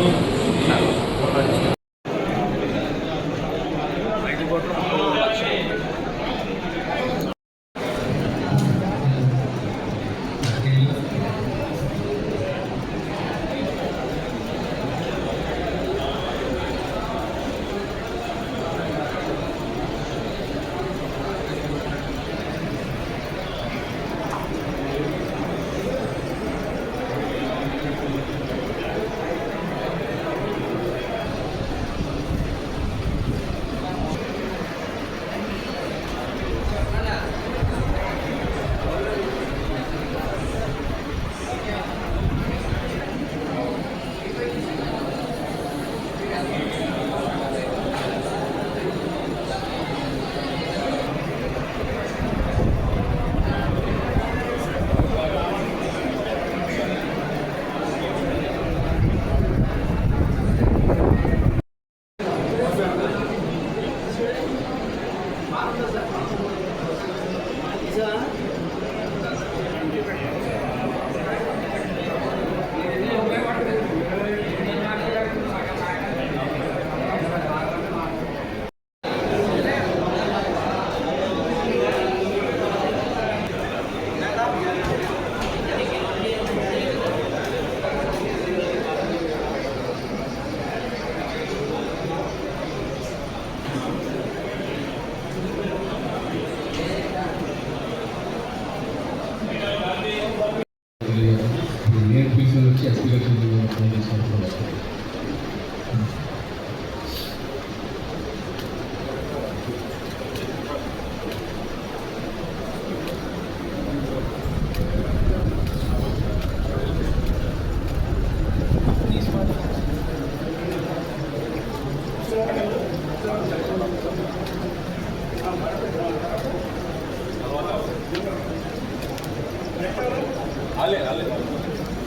No, no.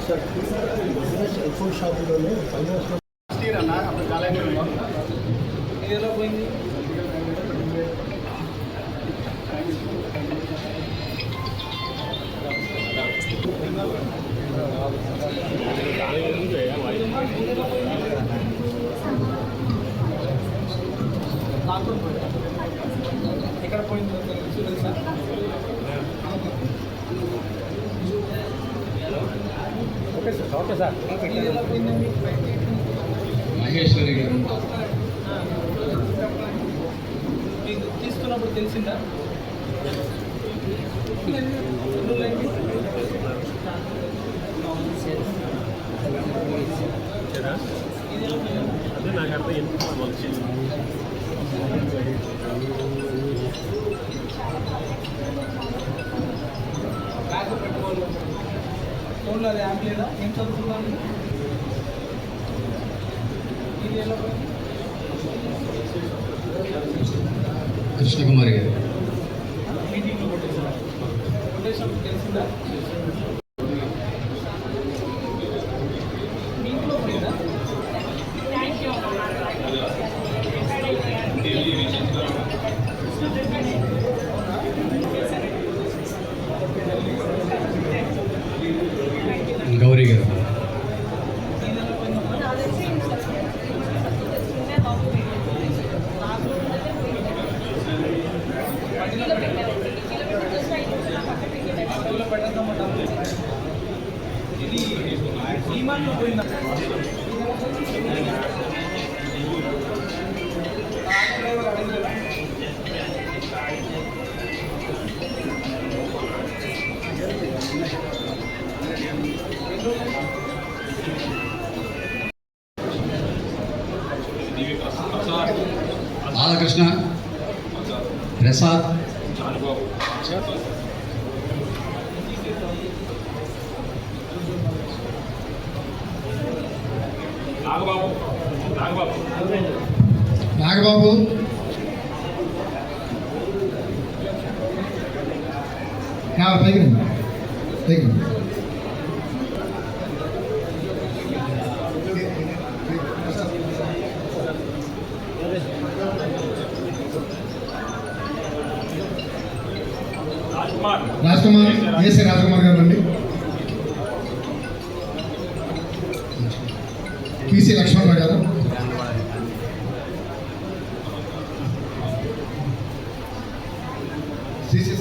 Food షాపులోనే finance ఎక్కడ పోయిందో తెలుసా ఓకే సార్ ఓకే సార్ ఇది ఎలా పోయిందండి మహేశ్వరి గారు. మీకు తీసుకున్నప్పుడు తెలిసిందా? అదే నాకు అర్థం ఎందుకు వచ్చింది ఫోన్లో అది యాప్ లేదా ఏం చదువుతున్నాను ఇది ఎలా పోయింది కృష్ణకుమారి గారు మీటింగ్లో కొట్టేసారా కొట్టేసినప్పుడు తెలిసిందా బాలకృష్ణ ప్రసాద్ నాగబాబు. నాగబాబు. నాగబాబు. పైకి. పైకి. రాజ్కుమార్. రాజ్కుమార్ ఏసీ రాజ్కుమార్ గారు అండి సిసి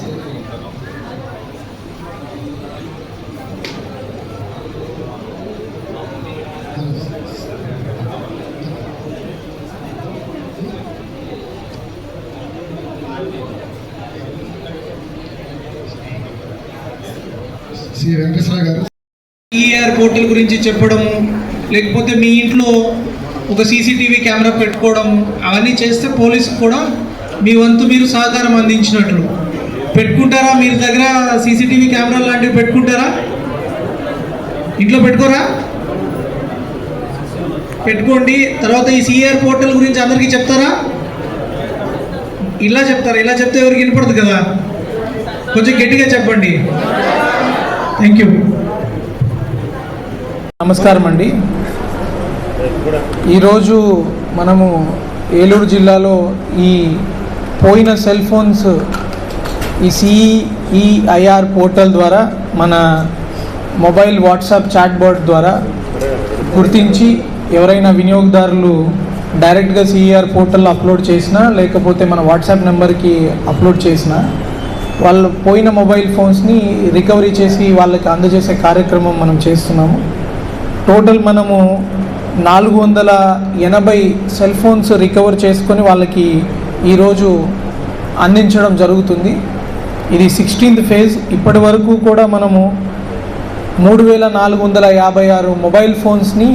శ్రీ వెంకటేశ్వర గారు. ఈఆర్ పోర్టల్ గురించి చెప్పడము లేకపోతే మీ ఇంట్లో ఒక సీసీటీవీ కెమెరా పెట్టుకోవడం అవన్నీ చేస్తే పోలీసు కూడా మీ వంతు మీరు సహకారం అందించినట్లు. పెట్టుకుంటారా? మీరు దగ్గర సీసీటీవీ కెమెరా లాంటివి పెట్టుకుంటారా? ఇంట్లో పెట్టుకోరా? పెట్టుకోండి. తర్వాత ఈ సిఆర్ పోర్టల్ గురించి అందరికీ చెప్తారా? ఇలా చెప్తారా? ఇలా చెప్తే ఎవరికి వినపడదు కదా? కొంచెం గట్టిగా చెప్పండి. థ్యాంక్ యూ నమస్కారం అండి. ఈరోజు మనము ఏలూరు జిల్లాలో ఈ పోయిన సెల్ ఫోన్స్ ఈ సిఈఐఆర్ పోర్టల్ ద్వారా మన మొబైల్ వాట్సాప్ చాట్బోర్డ్ ద్వారా గుర్తించి ఎవరైనా వినియోగదారులు డైరెక్ట్గా సిఈఆర్ పోర్టల్లో అప్లోడ్ చేసినా లేకపోతే మన వాట్సాప్ నెంబర్కి అప్లోడ్ చేసినా వాళ్ళు పోయిన మొబైల్ ఫోన్స్ని రికవరీ చేసి వాళ్ళకి అందజేసే కార్యక్రమం మనం చేస్తున్నాము. టోటల్ మనము నాలుగు వందల ఎనభై సెల్ ఫోన్స్ రికవర్ చేసుకొని వాళ్ళకి ఈరోజు అందించడం జరుగుతుంది. ఇది సిక్స్టీన్త్ ఫేజ్ ఇప్పటి వరకు కూడా మనము మూడు వేల నాలుగు వందల యాభై ఆరు మొబైల్ ఫోన్స్ని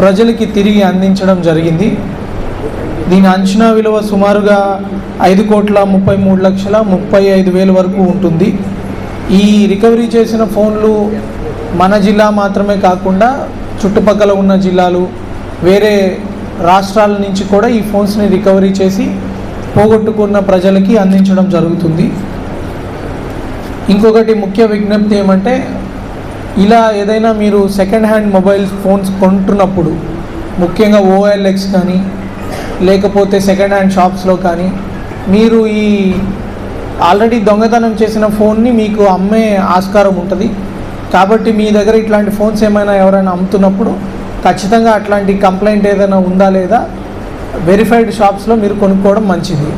ప్రజలకి తిరిగి అందించడం జరిగింది. దీని అంచనా విలువ సుమారుగా ఐదు కోట్ల ముప్పై మూడు లక్షల ముప్పై ఐదు వేల వరకు ఉంటుంది. ఈ రికవరీ చేసిన ఫోన్లు మన జిల్లా మాత్రమే కాకుండా చుట్టుపక్కల ఉన్న జిల్లాలు వేరే రాష్ట్రాల నుంచి కూడా ఈ ఫోన్స్ని రికవరీ చేసి పోగొట్టుకున్న ప్రజలకి అందించడం జరుగుతుంది. ఇంకొకటి ముఖ్య విజ్ఞప్తి ఏమంటే ఇలా ఏదైనా మీరు సెకండ్ హ్యాండ్ మొబైల్ ఫోన్స్ కొంటున్నప్పుడు ముఖ్యంగా ఓఎల్ఎక్స్ కానీ లేకపోతే సెకండ్ హ్యాండ్ షాప్స్లో కానీ మీరు ఈ ఆల్రెడీ దొంగతనం చేసిన ఫోన్ని మీకు అమ్మే ఆస్కారం ఉంటుంది. కాబట్టి మీ దగ్గర ఇట్లాంటి ఫోన్స్ ఏమైనా ఎవరైనా అమ్ముతున్నప్పుడు ఖచ్చితంగా అట్లాంటి కంప్లైంట్ ఏదైనా ఉందా లేదా వెరిఫైడ్ షాప్స్లో మీరు కొనుక్కోవడం మంచిది.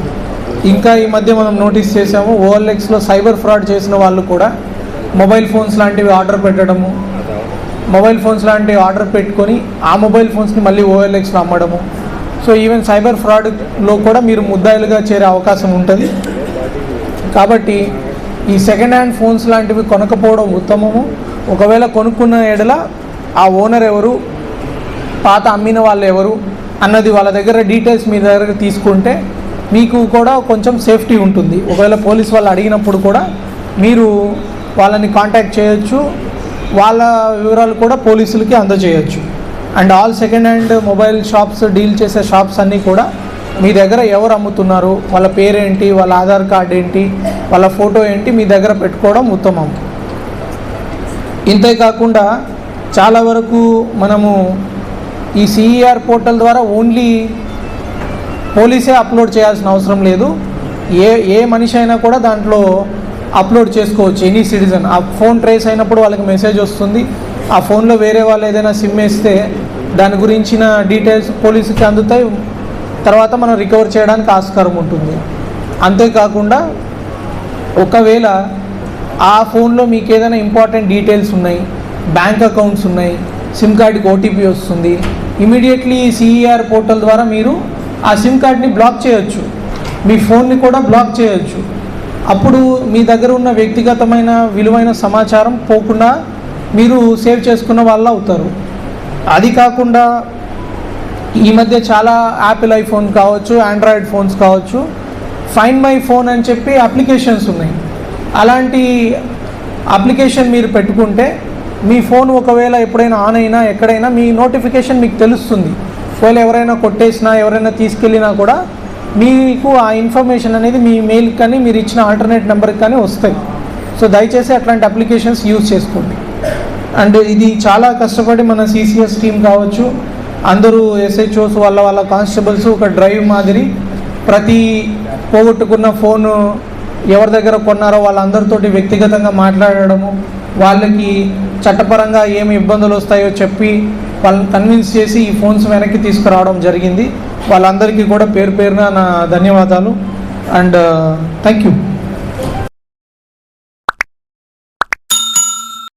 ఇంకా ఈ మధ్య మనం నోటీస్ చేసాము ఓఎల్ఎక్స్లో సైబర్ ఫ్రాడ్ చేసిన వాళ్ళు కూడా మొబైల్ ఫోన్స్ లాంటివి ఆర్డర్ పెట్టడము మొబైల్ ఫోన్స్ లాంటివి ఆర్డర్ పెట్టుకొని ఆ మొబైల్ ఫోన్స్ని మళ్ళీ ఓఎల్ఎక్స్లో అమ్మడము. సో ఈవెన్ సైబర్ ఫ్రాడ్లో కూడా మీరు ముద్దాయిలుగా చేరే అవకాశం ఉంటుంది. కాబట్టి ఈ సెకండ్ హ్యాండ్ ఫోన్స్ లాంటివి కొనకపోవడం ఉత్తమము. ఒకవేళ కొనుక్కున్న ఎడల ఆ ఓనర్ ఎవరు పాత అమ్మిన వాళ్ళు ఎవరు అన్నది వాళ్ళ దగ్గర డీటెయిల్స్ మీ దగ్గర తీసుకుంటే మీకు కూడా కొంచెం సేఫ్టీ ఉంటుంది. ఒకవేళ పోలీస్ వాళ్ళు అడిగినప్పుడు కూడా మీరు వాళ్ళని కాంటాక్ట్ చేయొచ్చు. వాళ్ళ వివరాలు కూడా పోలీసులకి అందజేయచ్చు. And all second hand mobile shops deal చేసే షాప్స్ అన్నీ కూడా మీ దగ్గర ఎవరు అమ్ముతున్నారు? వాళ్ళ పేరేంటి? వాళ్ళ ఆధార్ కార్డ్ ఏంటి? వాళ్ళ ఫోటో ఏంటి? మీ దగ్గర పెట్టుకోవడం ఉత్తమం. ఇంతే కాకుండా చాలా వరకు మనము ఈ సిఈఆర్ పోర్టల్ ద్వారా ఓన్లీ పోలీసే అప్లోడ్ చేయాల్సిన అవసరం లేదు. ఏ ఏ మనిషి అయినా కూడా దాంట్లో అప్లోడ్ చేసుకోవచ్చు. ఎనీ సిటిజన్ ఆ ఫోన్ ట్రేస్ అయినప్పుడు వాళ్ళకి మెసేజ్ వస్తుంది. ఆ ఫోన్లో వేరే వాళ్ళు ఏదైనా సిమ్ వేస్తే దాని గురించిన డీటెయిల్స్ పోలీసుకి అందుతాయి. తర్వాత మనం రికవర్ చేయడానికి ఆస్కారం ఉంటుంది. అంతేకాకుండా ఒకవేళ ఆ ఫోన్లో మీకు ఏదైనా ఇంపార్టెంట్ డీటెయిల్స్ ఉన్నాయి బ్యాంక్ అకౌంట్స్ ఉన్నాయి సిమ్ కార్డ్కి ఓటీపీ వస్తుంది ఇమీడియట్లీ సిఈఆర్ పోర్టల్ ద్వారా మీరు ఆ సిమ్ కార్డ్ని బ్లాక్ చేయొచ్చు. మీ ఫోన్ని కూడా బ్లాక్ చేయొచ్చు. అప్పుడు మీ దగ్గర ఉన్న వ్యక్తిగతమైన విలువైన సమాచారం పోకుండా మీరు సేవ్ చేసుకున్న వాళ్ళు అవుతారు. అది కాకుండా ఈ మధ్య చాలా యాపిల్ ఐఫోన్ కావచ్చు ఆండ్రాయిడ్ ఫోన్స్ కావచ్చు ఫైన్ మై ఫోన్ అని చెప్పి అప్లికేషన్స్ ఉన్నాయి. అలాంటి అప్లికేషన్ మీరు పెట్టుకుంటే మీ ఫోన్ ఒకవేళ ఎప్పుడైనా ఆన్ అయినా ఎక్కడైనా మీ నోటిఫికేషన్ మీకు తెలుస్తుంది. ఒకవేళ ఎవరైనా కొట్టేసినా ఎవరైనా తీసుకెళ్ళినా కూడా మీకు ఆ ఇన్ఫర్మేషన్ అనేది మీ మెయిల్కి కానీ మీరు ఇచ్చిన ఆల్టర్నేట్ నెంబర్కి కానీ వస్తాయి. సో దయచేసి అట్లాంటి అప్లికేషన్స్ యూజ్ చేసుకోండి. అండ్ ఇది చాలా కష్టపడి మన సిసిఎస్ టీం కావచ్చు అందరూ ఎస్హెచ్ఓస్ వాళ్ళ వాళ్ళ కానిస్టేబుల్స్ ఒక డ్రైవ్ మాదిరి ప్రతి పోగొట్టుకున్న ఫోను ఎవరి దగ్గర కొన్నారో వాళ్ళందరితోటి వ్యక్తిగతంగా మాట్లాడడము వాళ్ళకి చట్టపరంగా ఏమి ఇబ్బందులు వస్తాయో చెప్పి వాళ్ళని కన్విన్స్ చేసి ఈ ఫోన్స్ వెనక్కి తీసుకురావడం జరిగింది. వాళ్ళందరికీ కూడా పేరు పేరున నా ధన్యవాదాలు. And uh, thank you